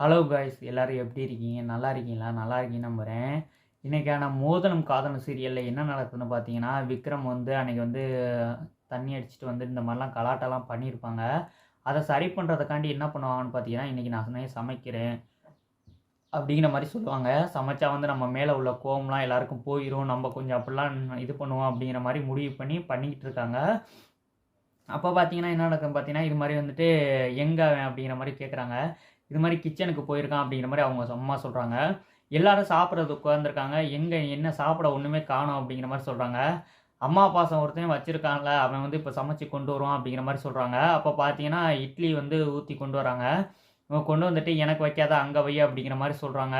Hello guys எல்லோரும் எப்படி இருக்கீங்க? நல்லா இருக்கீங்களா? நல்லா இருக்கீங்கன்னு நம்புகிறேன் இன்றைக்கான மோதனம் காதலும் சீரியலில் என்ன நடக்குதுன்னு பார்த்தீங்கன்னா விக்ரம் வந்து அன்னைக்கு வந்து தண்ணி அடிச்சுட்டு வந்து இந்த மாதிரிலாம் கலாட்டெல்லாம் பண்ணியிருப்பாங்க. அதை சரி பண்ணுறதுக்காண்டி என்ன பண்ணுவாங்கன்னு பார்த்தீங்கன்னா இன்றைக்கி நான் சமைக்கிறேன் அப்படிங்கிற மாதிரி சொல்லுவாங்க. சமைச்சா வந்து நம்ம மேலே உள்ள கோவம்லாம் எல்லாருக்கும் போயிடும் நம்ம கொஞ்சம் அப்படிலாம் இது பண்ணுவோம் அப்படிங்கிற மாதிரி முடிவு பண்ணி பண்ணிக்கிட்டு இருக்காங்க. அப்போ பார்த்தீங்கன்னா என்ன நடக்கும் பார்த்தீங்கன்னா இது மாதிரி வந்துட்டு எங்கே அவன் அப்படிங்கிற மாதிரி கேட்குறாங்க இது மாதிரி கிச்சனுக்கு போயிருக்கான் அப்படிங்கிற மாதிரி அவங்க அம்மா சொல்கிறாங்க எல்லாரும் சாப்பிட்றது உட்காந்துருக்காங்க எங்கே என்ன சாப்பிட ஒன்றுமே காணும் அப்படிங்கிற மாதிரி சொல்கிறாங்க அம்மா பாசம் ஒருத்தன் வச்சுருக்காங்கள அவன் வந்து இப்போ சமைச்சு கொண்டு வருவான் அப்படிங்கிற மாதிரி சொல்கிறாங்க அப்போ பார்த்தீங்கன்னா இட்லி வந்து ஊற்றி கொண்டு வராங்க. இவன் கொண்டு வந்துட்டு எனக்கு வைக்காத அங்கே வை அப்படிங்கிற மாதிரி சொல்கிறாங்க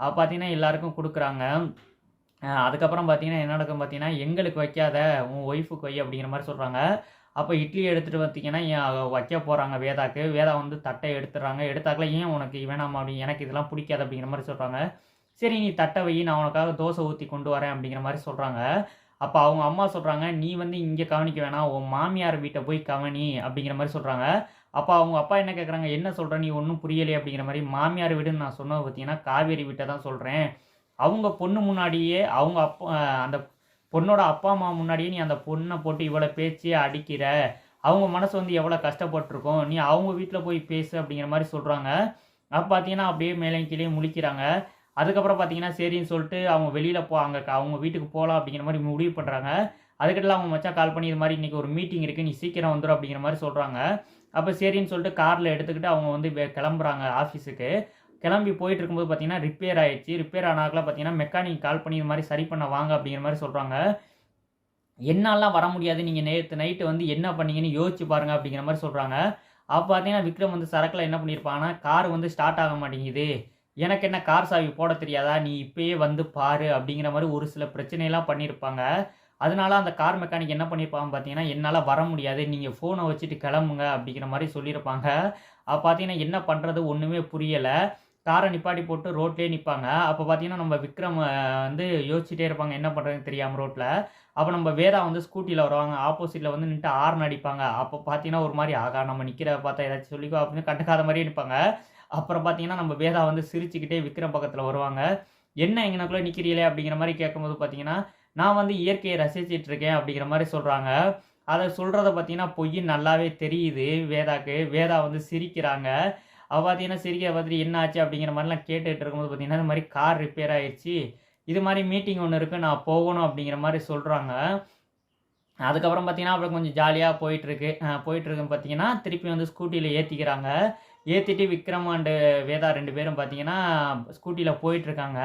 அப்போ பார்த்தீங்கன்னா எல்லாருக்கும் கொடுக்குறாங்க. அதுக்கப்புறம் பார்த்தீங்கன்னா என்ன நடக்கும் பார்த்தீங்கன்னா எங்களுக்கு வைக்காத உன் ஒய்ஃபுக்கு வை அப்படிங்கிற மாதிரி சொல்கிறாங்க அப்போ இட்லி எடுத்துகிட்டு பார்த்தீங்கன்னா ஏன் வைக்க போகிறாங்க வேதாக்கு? வேதா வந்து தட்டை எடுத்துடுறாங்க. எடுத்தாக்கல ஏன் உனக்கு வேணாமா அப்படி எனக்கு இதெல்லாம் பிடிக்காது அப்படிங்கிற மாதிரி சொல்கிறாங்க சரி நீ தட்டை வை. நான் உனக்காக தோசை ஊற்றி கொண்டு வரேன் அப்படிங்கிற மாதிரி சொல்கிறாங்க அப்போ அவங்க அம்மா சொல்கிறாங்க நீ வந்து இங்கே கவனிக்க வேணாம். உன் மாமியார் வீட்டை போய் கவனி அப்படிங்கிற மாதிரி சொல்கிறாங்க அப்போ அவங்க அப்பா என்ன கேட்குறாங்க என்ன சொல்கிற நீ ஒன்றும் புரியலையே அப்படிங்கிற மாதிரி மாமியார் வீடுன்னு நான் சொன்னது பார்த்தீங்கன்னா காவேரி வீட்டை தான் சொல்கிறேன் அவங்க பொண்ணு முன்னாடியே அவங்க அப்பா அந்த பொண்ணோட அப்பா அம்மா முன்னாடியே நீ அந்த பொண்ணை போட்டு இவ்வளோ பேச்சு அடிக்கிற. அவங்க மனசு வந்து எவ்வளோ கஷ்டப்பட்டிருக்கும். நீ அவங்க வீட்டில் போய் பேசு அப்படிங்கிற மாதிரி சொல்கிறாங்க அப்போ பார்த்தீங்கன்னா அப்படியே மேலே கீழே முழிக்கிறாங்க. அதுக்கப்புறம் பார்த்தீங்கன்னா சரின்னு சொல்லிட்டு அவங்க வெளியில் போ அங்கே அவங்க வீட்டுக்கு போகலாம் அப்படிங்கிற மாதிரி முடிவு பண்ணுறாங்க அதுக்கிட்டலாம் அவங்க மச்சான் கால் பண்ணி இது மாதிரி இன்றைக்கி ஒரு மீட்டிங் இருக்குது நீ சீக்கிரம் வந்துடும் அப்படிங்கிற மாதிரி சொல்கிறாங்க அப்போ சரின்னு சொல்லிட்டு காரில் எடுத்துக்கிட்டு அவங்க வந்து கிளம்புறாங்க ஆஃபீஸுக்கு கிளம்பி போயிட்டு இருக்கும்போது பார்த்தீங்கன்னா ரிப்பேர் ஆயிடுச்சு. ரிப்பேர் ஆனாக்கில் பார்த்தீங்கன்னா மெக்கானிக் கால் பண்ணி இது மாதிரி சரி பண்ண வாங்க அப்படிங்கிற மாதிரி சொல்கிறாங்க என்னாலாம் வர முடியாது. நீங்கள் நேற்று நைட்டு வந்து என்ன பண்ணீங்கன்னு யோசிச்சு பாருங்க அப்படிங்கிற மாதிரி சொல்கிறாங்க அப்போ பார்த்தீங்கன்னா விக்ரம் வந்து சரக்கில் என்ன பண்ணியிருப்பாங்கன்னா கார் வந்து ஸ்டார்ட் ஆக மாட்டேங்குது. எனக்கு என்ன கார் சாவி போட தெரியாதா? நீ இப்பயே வந்து பாரு அப்படிங்கிற மாதிரி ஒரு சில பிரச்சனையெல்லாம் பண்ணியிருப்பாங்க அதனால அந்த கார் மெக்கானிக் என்ன பண்ணியிருப்பாங்க பார்த்தீங்கன்னா என்னால் வர முடியாது. நீங்கள் ஃபோனை வச்சுட்டு கிளம்புங்க அப்படிங்கிற மாதிரி சொல்லியிருப்பாங்க. அப்போ பார்த்தீங்கன்னா என்ன பண்ணுறது ஒன்றுமே புரியலை. காரை நிப்பாட்டி போட்டு ரோட்லேயே நிற்பாங்க அப்போ பார்த்தீங்கன்னா நம்ம விக்ரம் வந்து யோசிச்சுட்டே இருப்பாங்க என்ன பண்ணுறதுன்னு தெரியாமல் ரோட்டில் அப்போ நம்ம வேதா வந்து ஸ்கூட்டியில் வருவாங்க. ஆப்போசிட்டில் வந்து நின்றுட்டு ஆர்ன் அடிப்பாங்க. அப்போ பார்த்தீங்கன்னா ஒரு மாதிரி ஆகா நம்ம நிற்கிற பார்த்தா ஏதாச்சும் சொல்லிக்கோ அப்படின்னு கண்டுக்காத மாதிரியே நிற்பாங்க அப்புறம் பார்த்தீங்கன்னா நம்ம வேதா வந்து சிரிச்சுக்கிட்டே விக்ரம் பக்கத்தில் வருவாங்க. என்ன எங்கனக்குள்ளே நிற்கிறீங்களே அப்படிங்கிற மாதிரி கேட்கும்போது பார்த்தீங்கன்னா நான் வந்து இயற்கையை ரசிச்சிட்டு இருக்கேன் அப்படிங்கிற மாதிரி சொல்கிறாங்க அதை சொல்கிறத பார்த்தீங்கன்னா பொய் நல்லாவே தெரியுது வேதாக்கு. வேதா வந்து சிரிக்கிறாங்க. அவ பார்த்தீங்கன்னா சிரிக்க பார்த்துட்டு என்ன ஆச்சு? அப்படிங்கிற மாதிரிலாம் கேட்டுகிட்டு இருக்கும்போது பார்த்தீங்கன்னா இந்த மாதிரி கார் ரிப்பேர் ஆயிடுச்சு இது மாதிரி மீட்டிங் ஒன்று இருக்குது நான் போகணும் அப்படிங்கிற மாதிரி சொல்கிறாங்க அதுக்கப்புறம் பார்த்தீங்கன்னா அப்புறம் கொஞ்சம் ஜாலியாக போயிட்டுருக்கு. போயிட்டுருக்கு பார்த்தீங்கன்னா திருப்பி வந்து ஸ்கூட்டியில் ஏற்றிக்கிறாங்க ஏற்றிட்டு விக்ரம் அண்டு வேதா ரெண்டு பேரும் பார்த்தீங்கன்னா ஸ்கூட்டியில் போயிட்டுருக்காங்க.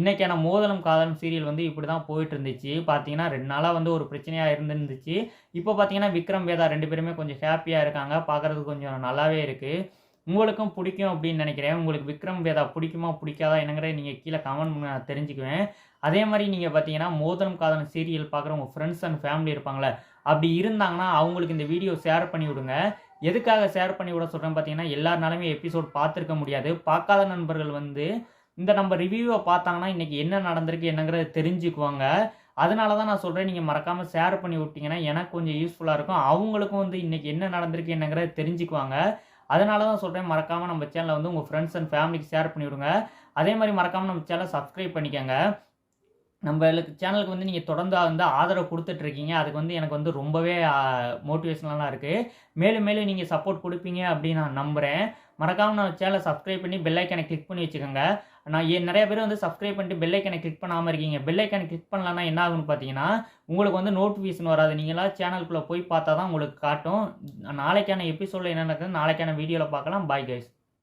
இன்றைக்கான மோதலம் காதலும் சீரியல் வந்து இப்படி தான் போயிட்டு இருந்துச்சு பார்த்தீங்கன்னா ரெண்டு நாளாக வந்து ஒரு பிரச்சனையாக இருந்துருந்துச்சு. இப்போ பார்த்தீங்கன்னா விக்ரம் வேதா ரெண்டு பேருமே கொஞ்சம் ஹாப்பியாக இருக்காங்க. பார்க்குறதுக்கு கொஞ்சம் நல்லாவே இருக்குது உங்களுக்கும் பிடிக்கும் அப்படின்னு நினைக்கிறேன். உங்களுக்கு விக்ரம் வேதா பிடிக்குமா பிடிக்காதா என்னங்கிற நீங்கள் கீழே கமெண்ட் நான் தெரிஞ்சுக்குவேன். அதே மாதிரி நீங்கள் பார்த்தீங்கன்னா மோதனம் காதலம் சீரியல் பார்க்குற உங்கள் ஃப்ரெண்ட்ஸ் அண்ட் ஃபேமிலி இருப்பாங்களே அப்படி இருந்தாங்கன்னா அவங்களுக்கு இந்த வீடியோ ஷேர் பண்ணி விடுங்க. எதுக்காக ஷேர் பண்ணி விட சொல்கிறேன் பார்த்தீங்கன்னா எல்லாருனாலுமே எபிசோட் பார்த்துருக்க முடியாது. பார்க்காத நண்பர்கள் வந்து இந்த நம்ம ரிவ்யூவை பார்த்தாங்கன்னா இன்றைக்கி என்ன நடந்திருக்கு என்னங்கிறத தெரிஞ்சுக்குவாங்க. அதனால தான் நான் சொல்கிறேன் நீங்கள் மறக்காமல் ஷேர் பண்ணி விட்டிங்கன்னா எனக்கு கொஞ்சம் யூஸ்ஃபுல்லாக இருக்கும். அவங்களுக்கும் வந்து இன்றைக்கி என்ன நடந்திருக்கு என்னங்கிறத தெரிஞ்சுக்குவாங்க. அதனால தான் சொல்கிறேன் மறக்காமல் நம்ம சேனலை வந்து உங்கள் ஃப்ரெண்ட்ஸ் அண்ட் ஃபேமிலிக்கு ஷேர் பண்ணிவிடுங்க. அதே மாதிரி மறக்காமல் நம்ம சேனலை சப்ஸ்கிரைப் பண்ணிக்கோங்க. நம்மளுக்கு சேனலுக்கு வந்து நீங்கள் தொடர்ந்து வந்து ஆதரவு கொடுத்துட்ருக்கீங்க. அதுக்கு வந்து எனக்கு வந்து ரொம்பவே மோட்டிவேஷனலாக இருக்குது மேலும் மேலும் நீங்கள் சப்போர்ட் கொடுப்பீங்க அப்படின்னு நான் நம்புகிறேன் மறக்காமல் நான் சேனலை சப்ஸ்கிரைப் பண்ணி பெல்லைக்கனை கிளிக் பண்ணி வச்சுக்கோங்க. நான் ஏன் நிறைய பேர் வந்து சப்ஸ்கிரைப் பண்ணிட்டு பெல்லைக்கனை கிளிக் பண்ணாமல் இருக்கீங்க. பெல்லைக்கனை கிளிக் பண்ணலன்னா என்ன ஆகும்னு பார்த்தீங்கன்னா உங்களுக்கு வந்து நோட்டிஃபிகேஷன் வராது. நீங்களா சேனலுக்குள்ளே போய் பார்த்தா தான் உங்களுக்கு காட்டும். நாளைக்கான எபிசோடில் என்ன நடக்குது நாளைக்கான வீடியோவில் பார்க்கலாம். Bye guys